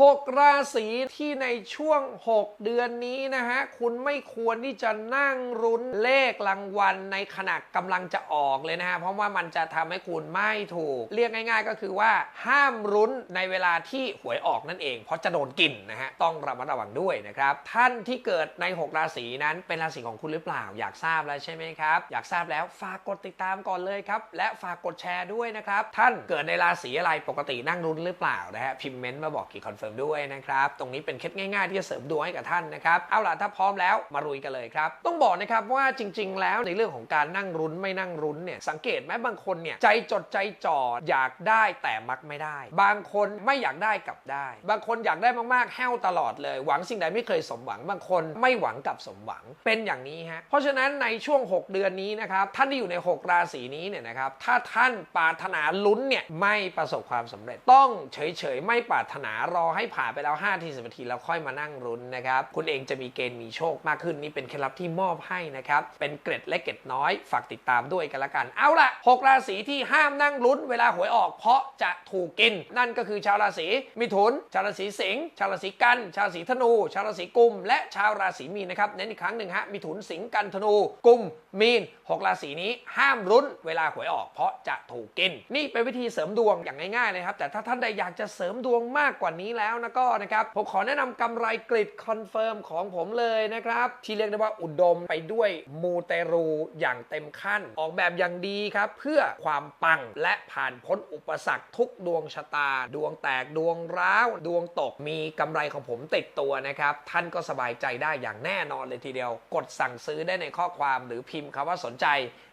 6 ราศีที่ในช่วง 6 เดือนนี้นะฮะ คุณไม่ควรที่จะนั่งรุ้นเลขรางวัลในขณะกำลังจะออกเลยนะฮะ เพราะว่ามันจะทำให้คุณไม่ถูก เรียกง่าย ๆ ก็คือว่าห้ามรุ้นในเวลาที่หวยออกนั่นเอง เพราะจะโดนกินนะฮะ ต้องระมัดระวังด้วยนะครับ ท่านที่เกิดใน 6 ราศีนั้นเป็นราศีของคุณหรือเปล่า อยากทราบแล้วใช่ไหมครับ อยากทราบแล้วฝากกดติดตามก่อนเลยครับ และฝากกดแชร์ด้วยนะครับ ท่านเกิดในราศีอะไรปกตินั่งรุ้นหรือเปล่านะฮะ พิมพ์เมนต์มาบอกกี่คอนเฟิร์มด้วยนะครับ ตรงนี้เป็นเคล็ดง่ายๆ ที่จะเสริมดวงให้กับท่านนะครับ เอาล่ะถ้าพร้อมแล้วมารุยกันเลยครับ ต้องบอกนะครับว่าจริง ๆ แล้วในเรื่องของการนั่งรุ้นไม่นั่งรุ้นเนี่ยสังเกตไหมบางคนเนี่ยใจจดใจจ่ออยากได้แต่มักไม่ได้ บางคนไม่อยากได้กลับได้ บางคนอยากได้มากๆแห้วตลอดเลย หวังสิ่งใดไม่เคยสมหวัง บางคนไม่หวังกับสมหวังเป็นอย่างนี้ฮะเพราะฉะนั้นในช่วง 6 เดือนนี้นะครับท่านที่อยู่ใน 6 ราศีนี้เนี่ยนะครับถ้าท่านปรารถนาลุ้นเนี่ยไม่ประสบความสำเร็จต้องเฉยๆไม่ปรารถนารอให้ผ่านไปแล้ว5ทีสิบนาทีแล้วค่อยมานั่งรุ้นนะครับ คุณเองจะมีเกณฑ์มีโชคมากขึ้นนี่เป็นเคล็ดลับที่มอบให้นะครับ เป็นเกร็ดและเกร็ดน้อย ฝากติดตามด้วยกันละกัน เอาล่ะ6ราศีที่ห้ามนั่งลุ้นเวลาหวยออก เพราะจะถูกกิน นั่นก็คือชาวราศีมิถุน ชาวราศีสิงห์ชาวราศีกัน ชาวราศีธนู ชาวราศีกุม และชาวราศีมีนนะครับเน้นอีกครั้งหนึ่งฮะมิถุนสิงห์กันธนู กุม มีน6ราศีนี้ห้ามรุ้นเวลาหวยออก เพราะจะถูกกิน นี่เป็นวิธีเสริมดวงอย่างง่ายๆเลยครับแต่ถ้าท่านใดอยากจะเสริมดวงมากกว่านี้แล้วแล้วนะก็นะครับผมขอแนะนำกำไรกริดคอนเฟิร์มของผมเลยนะครับที่เรียกได้ว่าอุดมไปด้วยมูเตรูอย่างเต็มขั้น ออกแบบอย่างดีครับเพื่อความปังและผ่านพ้นอุปสรรคทุกดวงชะตา ดวงแตกดวงร้าว ดวงตกมีกำไรของผมติดตัวนะครับ ท่านก็สบายใจได้อย่างแน่นอนเลยทีเดียว กดสั่งซื้อได้ในข้อความหรือพิมพ์คำว่าสนใจ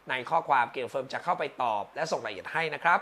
ในข้อความเกี่ยวเฟิร์มจะเข้าไปตอบ และส่งรายละเอียดให้นะครับ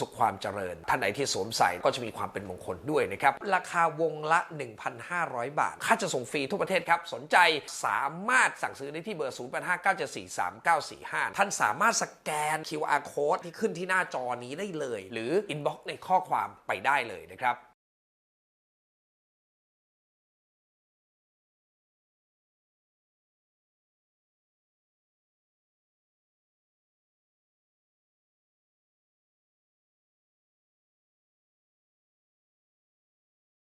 สุขความเจริญ ท่านไหนที่สวมใส่ก็จะมีความเป็นมงคลด้วยนะครับ ราคาวงละ 1,500 บาท ค่าจะส่งฟรีทั่วประเทศครับ สนใจสามารถสั่งซื้อได้ที่เบอร์ 0859743945 ท่านสามารถสแกน QR code ที่ขึ้นที่หน้าจอนี้ได้เลย หรืออินบ็อกซ์ในข้อความไปได้เลยนะครับ